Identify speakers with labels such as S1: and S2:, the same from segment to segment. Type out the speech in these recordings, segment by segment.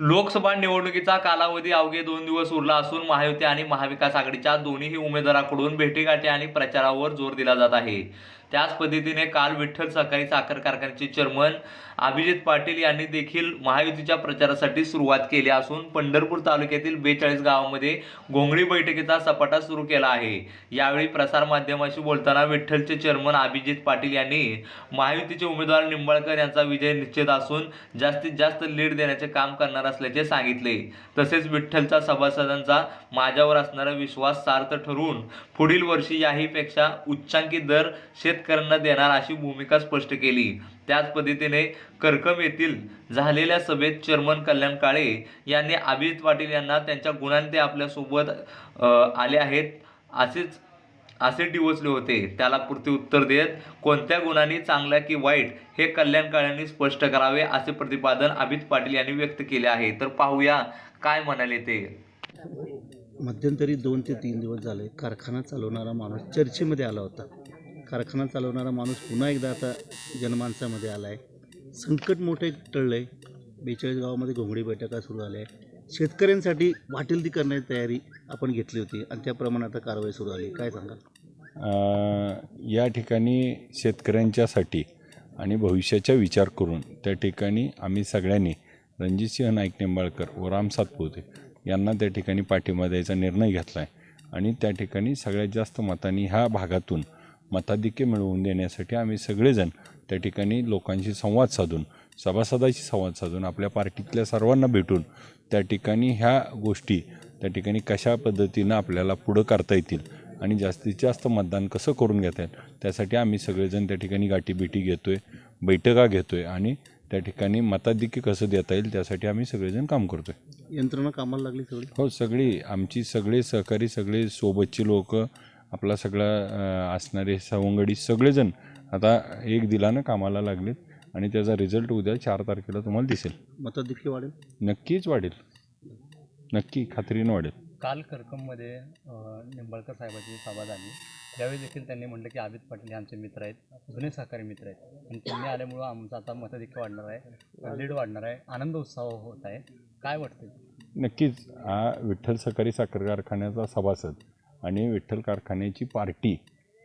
S1: लोकसभा निवडणुकीचा कालावधी अवघे दोन दिवस उरला असून महायुती आणि महाविकास आघाडीच्या दोन्हीही उमेदवारांकडून भेटीगाठी आणि प्रचारावर जोर दिला जात आहे. त्याच पद्धतीने काल विठ्ठल सहकारी साखर कारखान्याचे चेअरमन अभिजित पाटील यांनी देखील महायुतीच्या प्रचारासाठी सुरुवात केली असून पंढरपूर तालुक्यातील बेचाळीस गावामध्ये घोंगडी बैठकीचा सपाटा सुरू केला आहे. यावेळी प्रसारमाध्यमाशी बोलताना विठ्ठलचे चेअरमन अभिजित पाटील यांनी महायुतीचे उमेदवार निंबाळकर यांचा विजय निश्चित असून जास्तीत जास्त लीड देण्याचे काम करणार असल्याचे सांगितले. तसेच विठ्ठलचा सभासदांचा माझ्यावर असणारा विश्वास सार्थ ठरवून पुढील वर्षी याहीपेक्षा उच्चांकी दर शेत शेतकऱ्यांना देणार अशी भूमिका स्पष्ट केली. त्याच पद्धतीने करकम येथील झालेल्या सभेत चेअरमन कल्याण काळे यांनी अभिजित पाटील यांना त्यांच्या गुणांनी ते आपल्यासोबत आले आहेत. असेच असे डिवचले होते. त्याला पुरते उत्तर देत कोणत्या गुणांनी चांगल्या की वाईट हे कल्याण काळ्यांनी स्पष्ट करावे असे प्रतिपादन अभित पाटील यांनी व्यक्त केले आहे. तर पाहूया काय म्हणाले ते.
S2: मध्यंतरी दोन ते तीन दिवस झाले कारखाना चालवणारा माणूस चर्चेमध्ये आला होता. कारखाना चालवणारा माणूस पुन्हा एकदा आता जनमानसामध्ये आला आहे संकट मोठे टळलं आहे बेचाळीस गावामध्ये घोंगडी बैठका सुरू झाल्या. आहे शेतकऱ्यांसाठी वाटेल ती करण्याची तयारी आपण घेतली होती आणि त्याप्रमाणे आता कारवाई सुरू झाली. काय
S3: सांगा या ठिकाणी शेतकऱ्यांच्यासाठी आणि भविष्याचा विचार करून त्या ठिकाणी आम्ही सगळ्यांनी रणजितसिंह नाईक निंबाळकर व राम सातपुते यांना त्या ठिकाणी पाठिंबा द्यायचा निर्णय घेतला आहे आणि त्या ठिकाणी सगळ्यात जास्त मतांनी ह्या भागातून मताधिक्य मिळवून देण्यासाठी आम्ही सगळेजण त्या ठिकाणी लोकांशी संवाद साधून सभासदाशी संवाद साधून आपल्या पार्टीतल्या सर्वांना भेटून त्या ठिकाणी ह्या गोष्टी त्या ठिकाणी कशा पद्धतीनं आपल्याला पुढं करता येतील आणि जास्तीत जास्त मतदान कसं करून घेता येईल त्यासाठी आम्ही सगळेजण त्या ठिकाणी गाठीभेटी घेतो आहे बैठका घेतो आहे आणि त्या ठिकाणी मताधिक्य कसं देता येईल त्यासाठी आम्ही सगळेजण काम करतो आहे
S2: यंत्रणा कामाला लागली सगळी?
S3: हो सगळी आमची सगळे सहकारी सगळे सोबतची लोक आपला सगळा असणारे सवंगडी सगळेजण आता एक दिलानं कामाला लागलेत आणि त्याचा रिझल्ट उद्या चार तारखेला तुम्हाला दिसेल.
S2: मताधिक्य वाढेल?
S3: नक्कीच वाढेल. नक्की खात्रीनं वाढेल.
S4: काल करकममध्ये निंबाळकर साहेबांची सभा झाली. त्यावेळी देखील त्यांनी म्हटलं की अभित पाटील हे आमचे मित्र आहेत जुने सहकारी मित्र आहेत. आणि त्यांनी आल्यामुळं आमचं आता मताधिक्य वाढणार आहे लीड वाढणार आहे आनंद उत्साह होत आहे. काय वाटतं
S3: नक्कीच. हा विठ्ठल सहकारी साखर कारखान्याचा सभासद आणि विठ्ठल कारखान्याची पार्टी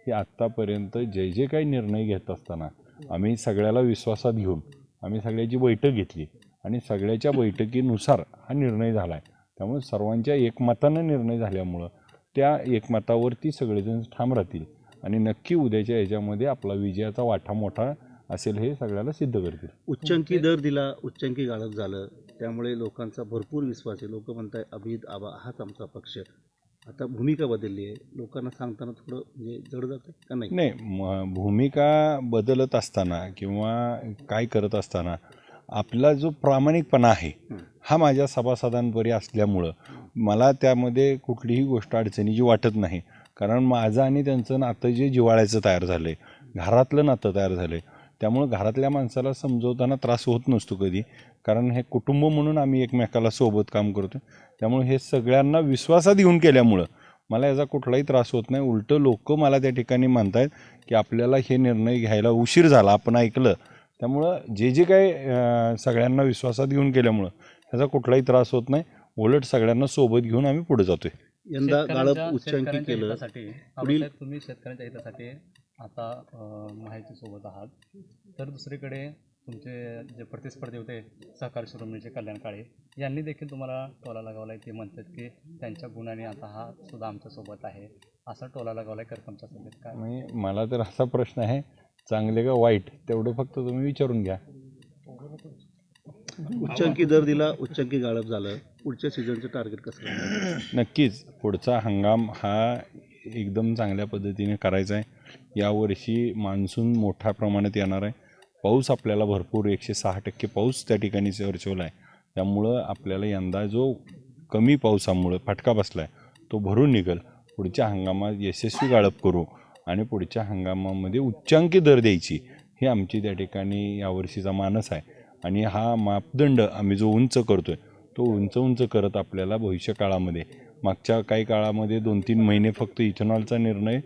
S3: ही आत्तापर्यंत जे जे काही निर्णय घेत असताना आम्ही सगळ्याला विश्वासात घेऊन आम्ही सगळ्याची बैठक घेतली आणि सगळ्याच्या बैठकीनुसार हा निर्णय झाला आहे त्यामुळे सर्वांच्या एकमतानं निर्णय झाल्यामुळं त्या एकमतावरती सगळेजण ठाम राहतील आणि नक्की उद्याच्या याच्यामध्ये आपला विजयाचा वाटा मोठा असेल हे सगळ्याला सिद्ध करतील.
S2: उच्चांकी दर दिला उच्चांकी गाळप झालं त्यामुळे लोकांचा भरपूर विश्वास आहे. लोक म्हणताय अभिद आबा हाच आमचा पक्ष. आता भूमिका बदलली आहे. लोकांना सांगताना थोडं म्हणजे जड जातं का नाही?
S3: नाही म भूमिका बदलत असताना किंवा काय करत असताना आपला जो प्रामाणिकपणा आहे
S2: हं.
S3: हा माझ्या सभासदांपरी असल्यामुळं मला त्यामध्ये कुठलीही गोष्ट अडचणीची वाटत नाही. कारण माझं आणि त्यांचं नातं जे जिव्हाळ्याचं तयार झालं आहे घरातलं नातं तयार झालं आहे त्यामुळं घरातल्या माणसाला समजवताना त्रास होत नसतो कधी. कारण हे कुटुंब म्हणून आम्ही एकमेकाला सोबत काम करतो त्यामुळे हे सगळ्यांना विश्वासात येऊन केल्यामुळं मला याचा कुठलाही त्रास होत नाही. उलटं लोक मला त्या ठिकाणी म्हणतायत की आपल्याला हे निर्णय घ्यायला उशीर झाला आपण ऐकलं. त्यामुळं जे जे काही सगळ्यांना विश्वासात घेऊन केल्यामुळं ह्याचा कुठलाही त्रास होत नाही. उलट सगळ्यांना सोबत घेऊन आम्ही पुढे जातोय.
S2: यंदा गाळप उच्चांकी
S4: शेतकऱ्यांच्या
S2: केलं. पुढील-
S4: तुम्ही शेतकऱ्यांच्या हितासाठी आता अ, माहितीसोबत आहात. तर दुसरीकडे तुमचे जे प्रतिस्पर्धी होते सहकार शिरोमणीचे कल्याण काळे यांनी देखील तुम्हाला टोला लगावला आहे ते म्हणतात की त्यांच्या गुणाने आता हा सुद्धा आमच्यासोबत आहे. असा टोला लगावला आहे करकमच्या सभेत. काय?
S3: म्हणजे मला तर असा प्रश्न आहे चांगले का वाईट? तेवढं फक्त तुम्ही विचारून घ्या.
S2: उच्चांकी दर दिला उच्चांकी गाळप झालं. पुढच्या सीझनचं टार्गेट कसं?
S3: नक्कीच पुढचा हंगाम हा एकदम चांगल्या पद्धतीने करायचा आहे. यावर्षी मान्सून मोठ्या प्रमाणात येणार आहे. पाऊस आपल्याला भरपूर एकशे सहा टक्के पाऊस त्या ठिकाणी वर्चवला आहे त्यामुळं आपल्याला यंदा जो कमी पावसामुळं फटका बसला आहे तो भरून निघेल. पुढच्या हंगामात यशस्वी गाळप करू आणि पुढच्या हंगामामध्ये उच्चांकी दर द्यायची ही आमची त्या ठिकाणी यावर्षीचा मानस आहे. आणि हा मापदंड आम्ही जो उंच करतो आहे तो उंच उंच करत आपल्याला भविष्य काळामध्ये मागच्या काही काळामध्ये दोन तीन महिने फक्त इथेनॉलचा निर्णय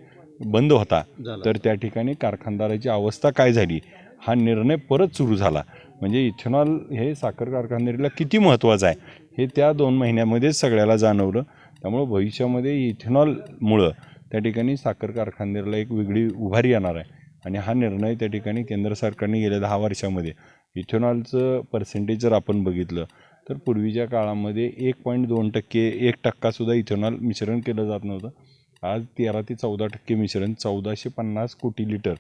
S3: बंद होता. तर त्या ठिकाणी कारखानदाराची अवस्था काय झाली? हा निर्णय परत सुरू झाला. म्हणजे इथेनॉल हे साखर कारखानदारीला किती महत्त्वाचं आहे हे त्या दोन महिन्यामध्येच सगळ्याला जाणवलं. त्यामुळं भविष्यामध्ये इथेनॉलमुळं त्या ठिकाणी साखर कारखानदारीला एक वेगळी उभारी येणार आहे. आणि हा निर्णय त्या ठिकाणी केंद्र सरकारने गेल्या दहा वर्षामध्ये इथेनॉलचं पर्सेंटेज जर आपण बघितलं तर पूर्वीच्या काळामध्ये एक पॉईंट दोन टक्के एक टक्कासुद्धा इथेनॉल मिश्रण केलं जात नव्हतं. आज तेरा ते चौदा टक्के मिश्रण चौदाशे पन्नास कोटी लिटर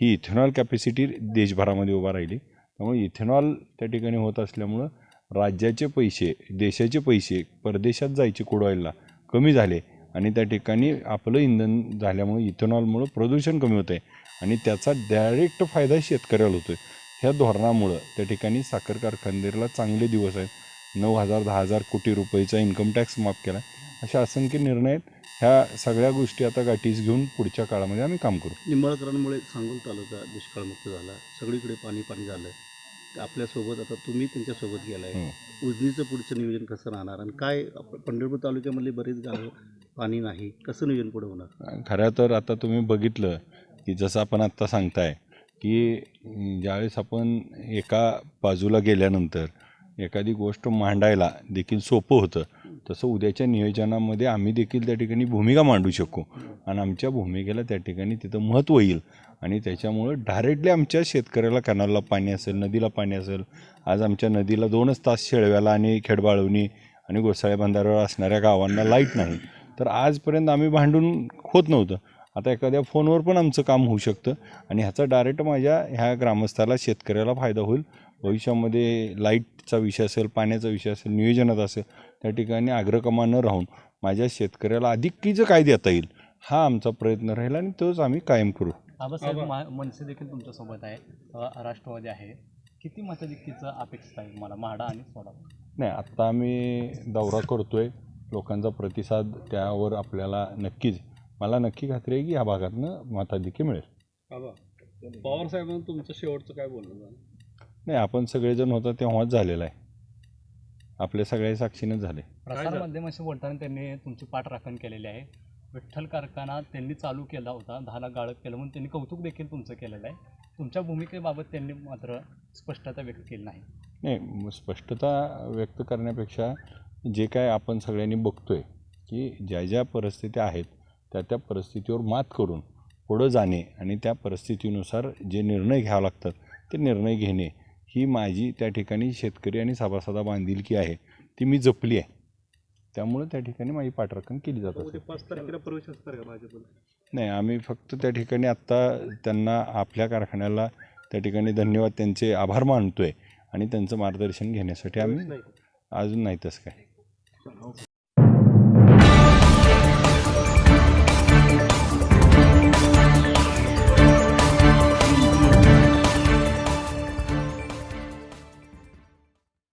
S3: ही इथेनॉल कॅपॅसिटी देशभरामध्ये उभा राहिली. त्यामुळे इथेनॉल त्या ठिकाणी होत असल्यामुळं राज्याचे पैसे देशाचे पैसे परदेशात जायचे कुडवायला कमी झाले आणि त्या ठिकाणी आपलं इंधन झाल्यामुळे इथेनॉलमुळं प्रदूषण कमी होतं आहे आणि त्याचा डायरेक्ट फायदा शेतकऱ्याला होतो आहे ह्या धोरणामुळं त्या ठिकाणी साखर कारखानदारीला चांगले दिवस आहेत. नऊ हजार दहा हजार कोटी रुपयेचा इन्कम टॅक्स माफ केला. अशा असंख्य निर्णय आहेत. ह्या सगळ्या गोष्टी आता गाठीस घेऊन पुढच्या काळामध्ये आम्ही काम करू.
S2: निंबाळकरांमुळे सांगोल तालुका दुष्काळमुक्त झाला. सगळीकडे पाणी पाणी झालं. आपल्यासोबत आता तुम्ही त्यांच्यासोबत गेलाय.
S3: हं.
S2: उजनीचं पुढचं नियोजन कसं राहणार आणि काय पंढरपूर तालुक्यामधली बरीच गावं पाणी नाही. कसं नियोजन पुढे होणार?
S3: खरं तर आता तुम्ही बघितलं की जसं आपण आत्ता सांगताय की ज्यावेळेस आपण एका बाजूला गेल्यानंतर एखादी गोष्ट मांडायला देखील सोपं होतं. तसं उद्याच्या नियोजनामध्ये आम्ही देखील त्या ठिकाणी भूमिका मांडू शकू. आणि आमच्या भूमिकेला त्या ठिकाणी तिथं महत्त्व येईल. आणि त्याच्यामुळं डायरेक्टली आमच्या शेतकऱ्याला कॅनलला पाणी असेल नदीला पाणी असेल आज आमच्या नदीला दोनच तास शेळव्याला आणि खेडबाळवणी आणि गोसाळ्या बंधाऱ्यावर असणाऱ्या गावांना लाइट नाही. तर आजपर्यंत आम्ही भांडून होत नव्हतं. आता एखाद्या फोनवर पण आमचं काम होऊ शकतं. आणि ह्याचा डायरेक्ट माझ्या ह्या ग्रामस्थाला शेतकऱ्याला फायदा होईल. भविष्यामध्ये लाईटचा विषय असेल पाण्याचा विषय असेल नियोजनात असेल त्या ठिकाणी आग्रकमा न राहून माझ्या शेतकऱ्याला अधिकीचं काय देता येईल हा आमचा प्रयत्न राहील आणि तोच आम्ही कायम करू.
S4: आबासाहेब मा मनसे देखील तुमच्यासोबत आहे. अ, राष्ट्रवादी आहे. किती मतदिक्कीचं अपेक्षित आहे तुम्हाला? म्हाडा आणि सोलापूर?
S3: नाही आत्ता आम्ही दौरा करतोय. लोकांचा प्रतिसाद त्यावर आपल्याला नक्कीच मला नक्की खात्री आहे की ह्या भागातनं मताधिक्य मिळेल.
S5: पवार साहेबांना तुमचं शेवटचं काय बोलणं झालं?
S3: नाही आपण सगळेजण होता तेव्हाच झालेला आहे. आपल्या सगळ्या साक्षीनंच झाले.
S4: प्रसार माध्यमाशी बोलताना त्यांनी तुमची पाठराखण केलेली आहे. विठ्ठल कारखाना त्यांनी चालू केला होता दहा लाख गाळप केलं म्हणून त्यांनी कौतुक देखील तुमचं केलेलं आहे. तुमच्या भूमिकेबाबत त्यांनी मात्र स्पष्टता व्यक्त केली नाही.
S3: नाही म- स्पष्टता व्यक्त करण्यापेक्षा जे काय आपण सगळ्यांनी बघतोय की ज्या ज्या परिस्थित्या आहेत त्या त्या परिस्थितीवर मात करून पुढं जाणे आणि त्या परिस्थितीनुसार जे निर्णय घ्यावे लागतात ते निर्णय घेणे ही माझी त्या ठिकाणी शेतकरी आणि सभासदा बांधिलकी आहे ती मी जपली आहे. त्यामुळं त्या ठिकाणी माझी पाठराखण केली जात असते
S5: पाच तारखेला प्रवेश असणार का भाजपला?
S3: नाही आम्ही फक्त त्या ठिकाणी आत्ता त्यांना आपल्या कारखान्याला त्या ठिकाणी धन्यवाद त्यांचे आभार मानतोय आणि त्यांचं मार्गदर्शन घेण्यासाठी आम्ही अजून नाही तसं काय